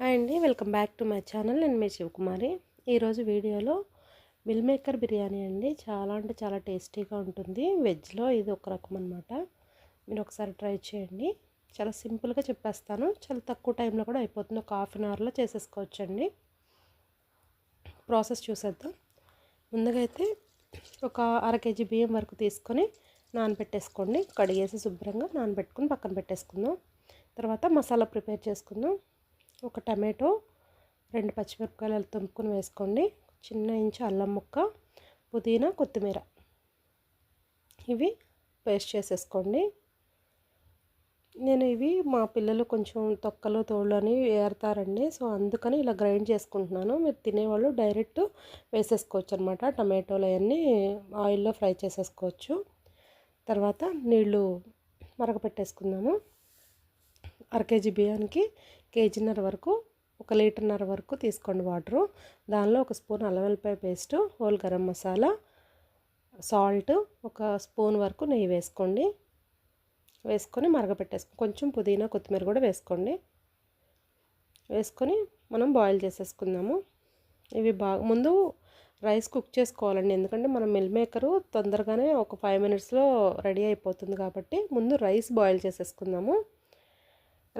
Hi అండి welcome back to my channel. నేను మీ శివకుమారి. ఈరోజు వీడియోలో మిల్ మేకర్ బిర్యానీ అండి. చాలా అంటే చాలా టేస్టీగా ఉంటుంది. వెజ్లో ఇది ఒక రకం అనమాట మీరు ఒకసారి ట్రై చేయండి. చాలా సింపుల్గా చెప్పేస్తాను. చాలా తక్కువ టైంలో కూడా అయిపోతుంది. ఒక హాఫ్ అన్ అవర్లో చేసేసుకోవచ్చండి. ప్రాసెస్ చూసేద్దాం. ముందుగా అయితే ఒక అర కేజీ బియ్యం వరకు తీసుకొని నానబెట్టేసుకోండి. కడిగేసి శుభ్రంగా నానబెట్టుకుని పక్కన పెట్టేసుకుందాం. తర్వాత మసాలా ప్రిపేర్ చేసుకుందాం. ఒక టమాటో రెండు పచ్చిమిరపకాయలు తుంపుకొని వేసుకోండి. చిన్న ఇంచు అల్లం ముక్క పుదీనా కొత్తిమీర. ఇవి పేస్ట్ చేసేసుకోండి. నేను ఇవి మా పిల్లలు కొంచెం తొక్కలు తోళ్ళు అని ఏరుతారండి. సో అందుకని ఇలా గ్రైండ్ చేసుకుంటున్నాను. మీరు తినేవాళ్ళు డైరెక్ట్ వేసేసుకోవచ్చు అనమాట టమాటోలు అవన్నీ ఆయిల్లో ఫ్రై చేసేసుకోవచ్చు. తర్వాత నీళ్ళు మరగపెట్టేసుకుందాము. అర కేజీ బియ్యానికి కేజీన్నర వరకు ఒక లీటర్న్నర వరకు తీసుకోండి వాటరు. దానిలో ఒక స్పూన్ అల్లం వెల్లిపాయ paste whole garam masala salt ఒక స్పూన్ వరకు నెయ్యి వేసుకోండి. వేసుకొని మరగపెట్టేసుకో కొంచెం పుదీనా కొత్తిమీర కూడా వేసుకోండి. వేసుకొని మనం బాయిల్ చేసేసుకుందాము. ఇవి బాగా ముందు రైస్ కుక్ చేసుకోవాలండి. ఎందుకంటే మనం మిల్ మేకరు తొందరగానే ఒక ఫైవ్ మినిట్స్లో రెడీ అయిపోతుంది కాబట్టి ముందు రైస్ బాయిల్ చేసేసుకుందాము.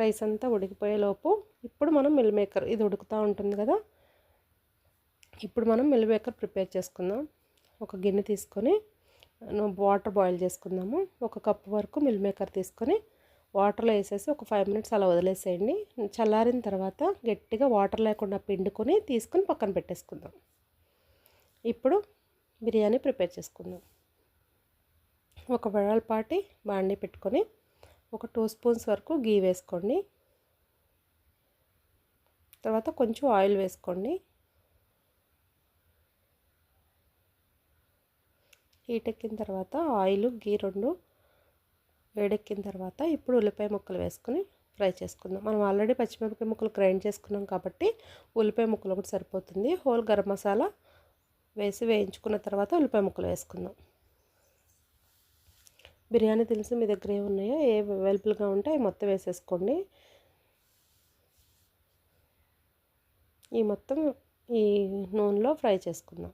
రైస్ అంతా ఉడికిపోయేలోపు ఇప్పుడు మనం మిల్ మేకర్ ఇది ఉడుకుతూ ఉంటుంది కదా? ఇప్పుడు మనం మిల్ మేకర్ ప్రిపేర్ చేసుకుందాం. ఒక గిన్నె తీసుకొని వాటర్ బాయిల్ చేసుకుందాము. ఒక కప్పు వరకు మిల్ మేకర్ తీసుకొని వాటర్లో వేసేసి ఒక ఫైవ్ మినిట్స్ అలా వదిలేసేయండి. చల్లారిన తర్వాత గట్టిగా వాటర్ లేకుండా పిండుకొని తీసుకొని పక్కన పెట్టేసుకుందాం. ఇప్పుడు బిర్యానీ ప్రిపేర్ చేసుకుందాం. ఒక వెడల్పాటి బాండీ పెట్టుకొని ఒక టూ స్పూన్స్ వరకు గీ వేసుకోండి. తర్వాత కొంచెం ఆయిల్ వేసుకోండి. హీట్ ఎక్కిన తర్వాత ఆయిల్ గీ రెండు వేడెక్కిన తర్వాత ఇప్పుడు ఉల్లిపాయ ముక్కలు వేసుకొని ఫ్రై చేసుకుందాం. మనం ఆల్రెడీ పచ్చిమిరపకాయ ముక్కలు గ్రైండ్ చేసుకున్నాం కాబట్టి ఉల్లిపాయ ముక్కలు ఒకటి సరిపోతుంది. హోల్ గరం మసాలా వేసి వేయించుకున్న తర్వాత ఉల్లిపాయ ముక్కలు వేసుకుందాం. బిర్యానీ దినుసులు మీ దగ్గర ఏ ఉన్నాయో ఏ అవైలబుల్గా ఉంటే అవి మొత్తం వేసేసుకోండి. ఈ మొత్తం ఈ నూనెలో ఫ్రై చేసుకుందాం.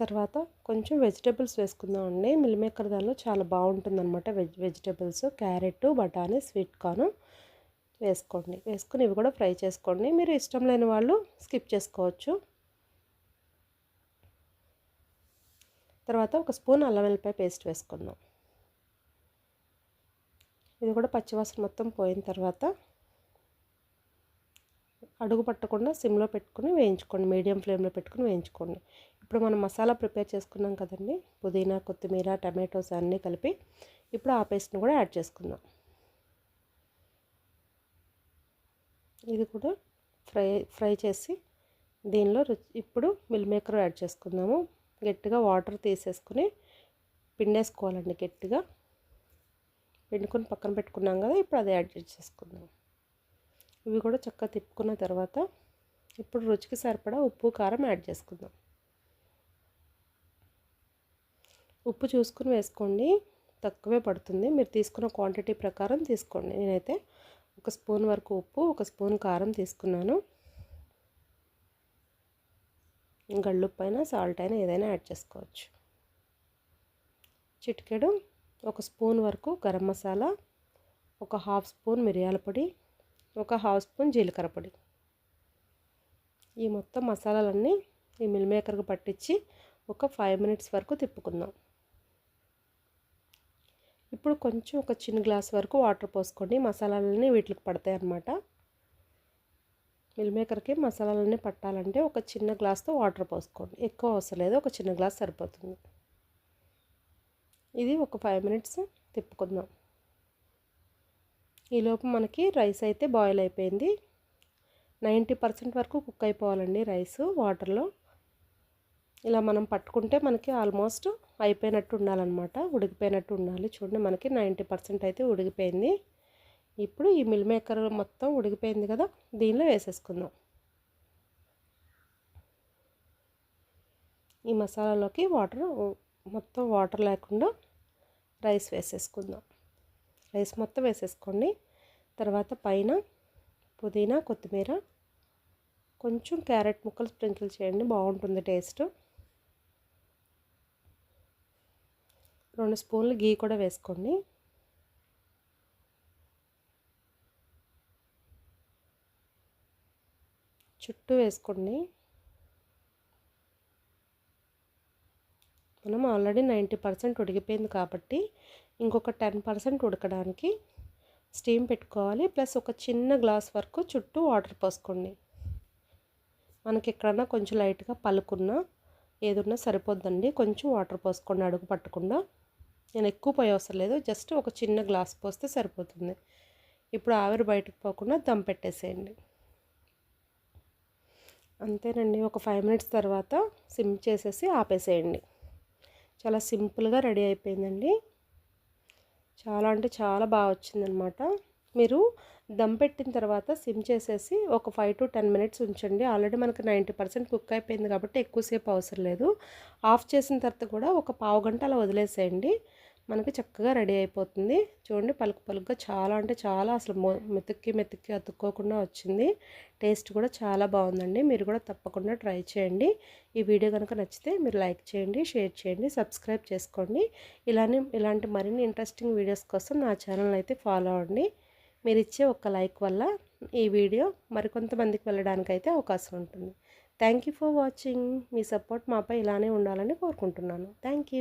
తర్వాత కొంచెం వెజిటేబుల్స్ వేసుకుందాం అండి మిల్మేకర్ దానిలో చాలా బాగుంటుంది అనమాట వెజ్ వెజిటేబుల్స్. క్యారెట్ బఠానీ స్వీట్ కార్న్ వేసుకోండి. వేసుకుని ఇవి కూడా ఫ్రై చేసుకోండి. మీరు ఇష్టం లేని వాళ్ళు స్కిప్ చేసుకోవచ్చు. తర్వాత ఒక స్పూన్ అల్లం వెల్లిపాయ పేస్ట్ వేసుకుందాం. ఇది కూడా పచ్చివాసన మొత్తం పోయిన తర్వాత అడుగు పట్టకుండా సిమ్లో పెట్టుకుని వేయించుకోండి. మీడియం ఫ్లేమ్లో పెట్టుకుని వేయించుకోండి. ఇప్పుడు మనం మసాలా ప్రిపేర్ చేసుకున్నాం కదండి. పుదీనా కొత్తిమీర టమాటోస్ అన్నీ కలిపి ఇప్పుడు ఆ పేస్ట్ని కూడా యాడ్ చేసుకుందాం. ఇది కూడా ఫ్రై ఫ్రై చేసి దీనిలో ఇప్పుడు మిల్ మేకర్ యాడ్ చేసుకుందాము. గట్టిగా వాటర్ తీసేసుకుని పిండేసుకోవాలండి గట్టిగా. పిండుకొని పక్కన పెట్టుకున్నాం కదా ఇప్పుడు అది యాడ్ చేసుకుందాం ఇవి కూడా చక్కగా తిప్పుకున్న తర్వాత ఇప్పుడు రుచికి సరిపడా ఉప్పు కారం యాడ్ చేసుకుందాం. ఉప్పు చూసుకుని వేసుకోండి తక్కువే పడుతుంది. మీరు తీసుకున్న క్వాంటిటీ ప్రకారం తీసుకోండి. నేనైతే ఒక స్పూన్ వరకు ఉప్పు ఒక స్పూన్ కారం తీసుకున్నాను. గళ్ళుప్పు అయినా సాల్ట్ అయినా ఏదైనా యాడ్ చేసుకోవచ్చు. చిటికెడు ఒక స్పూన్ వరకు గరం మసాలా ఒక హాఫ్ స్పూన్ మిరియాల పొడి ఒక హాఫ్ స్పూన్ జీలకర్ర పొడి. ఈ మొత్తం మసాలాలన్నీ ఈ మిల్ మేకర్కి పట్టించి ఒక ఫైవ్ మినిట్స్ వరకు తిప్పుకుందాం. ఇప్పుడు కొంచెం ఒక చిన్న గ్లాస్ వరకు వాటర్ పోసుకోండి. మసాలాలన్నీ వీటికి పడతాయి అన్నమాట. మిల్ మేకర్కి మసాలాలన్నీ పట్టాలంటే ఒక చిన్న గ్లాస్తో వాటర్ పోసుకోండి. ఎక్కువ అవసరం లేదు. ఒక చిన్న గ్లాస్ సరిపోతుంది. ఇది ఒక ఫైవ్ మినిట్స్ తిప్పుకుందాం. ఈలోపు మనకి రైస్ అయితే బాయిల్ అయిపోయింది. నైంటీ పర్సెంట్ వరకు కుక్ అయిపోవాలండి రైస్ వాటర్లో. ఇలా మనం పట్టుకుంటే మనకి ఆల్మోస్ట్ అయిపోయినట్టు ఉండాలన్నమాట. ఉడికిపోయినట్టు ఉండాలి. చూడండి మనకి నైంటీ పర్సెంట్ అయితే ఉడికిపోయింది. ఇప్పుడు ఈ మిల్ మేకర్ మొత్తం ఉడికిపోయింది కదా దీనిలో వేసేసుకుందాం. ఈ మసాలాలోకి వాటర్ మొత్తం వాటర్ లేకుండా రైస్ వేసేసుకుందాం. రైస్ మొత్తం వేసేసుకోండి. తర్వాత పైన పుదీనా కొత్తిమీర కొంచెం క్యారెట్ ముక్కలు స్ప్రింకిల్ చేయండి బాగుంటుంది టేస్ట్. రెండు స్పూన్లు గీ కూడా వేసుకోండి. చుట్టూ వేసుకోండి. మనం ఆల్రెడీ నైంటీ పర్సెంట్ ఉడికిపోయింది కాబట్టి ఇంకొక టెన్ పర్సెంట్ ఉడకడానికి స్టీమ్ పెట్టుకోవాలి. ప్లస్ ఒక చిన్న గ్లాస్ వరకు చుట్టూ వాటర్ పోసుకోండి. మనకి ఎక్కడన్నా కొంచెం లైట్గా పలుకున్నా ఏదున్నా సరిపోద్దండి. కొంచెం వాటర్ పోసుకోండి అడుగు పట్టకుండా. నేను ఎక్కువ పోయి అవసరం లేదు. జస్ట్ ఒక చిన్న గ్లాస్ పోస్తే సరిపోతుంది. ఇప్పుడు ఆవిరి బయటకు పోకుండా దమ్ పెట్టేసేయండి. అంతేనండి. ఒక ఫైవ్ మినిట్స్ తర్వాత సిమ్ చేసేసి ఆపేసేయండి. చాలా సింపుల్గా రెడీ అయిపోయిందండి. చాలా అంటే చాలా బాగా వచ్చిందనమాట మీరు దమ్ పెట్టిన తర్వాత సిమ్ చేసేసి ఒక ఫైవ్ టు టెన్ మినిట్స్ ఉంచండి. ఆల్రెడీ మనకి నైంటీ పర్సెంట్ కుక్ అయిపోయింది కాబట్టి ఎక్కువసేపు అవసరం లేదు. ఆఫ్ చేసిన తర్వాత కూడా ఒక పావు గంట అలా వదిలేసేయండి. మనకు చక్కగా రెడీ అయిపోతుంది. చూడండి పలుకు పలుకుగా చాలా అంటే చాలా అసలు మెతుక్కి మెతుక్కి అతుక్కోకుండా వచ్చింది. టేస్ట్ కూడా చాలా బాగుందండి. మీరు కూడా తప్పకుండా ట్రై చేయండి. ఈ వీడియో కనుక నచ్చితే మీరు లైక్ చేయండి షేర్ చేయండి సబ్స్క్రైబ్ చేసుకోండి. ఇలానే ఇలాంటి మరిన్ని ఇంట్రెస్టింగ్ వీడియోస్ కోసం నా ఛానల్ అయితే ఫాలో అవ్వండి. మీరు ఇచ్చే ఒక లైక్ వల్ల ఈ వీడియో మరికొంతమందికి వెళ్ళడానికి అయితే అవకాశం ఉంటుంది. Thank for watching. Me support మాపై ఇలానే ఉండాలని కోరుకుంటున్నాను. థ్యాంక్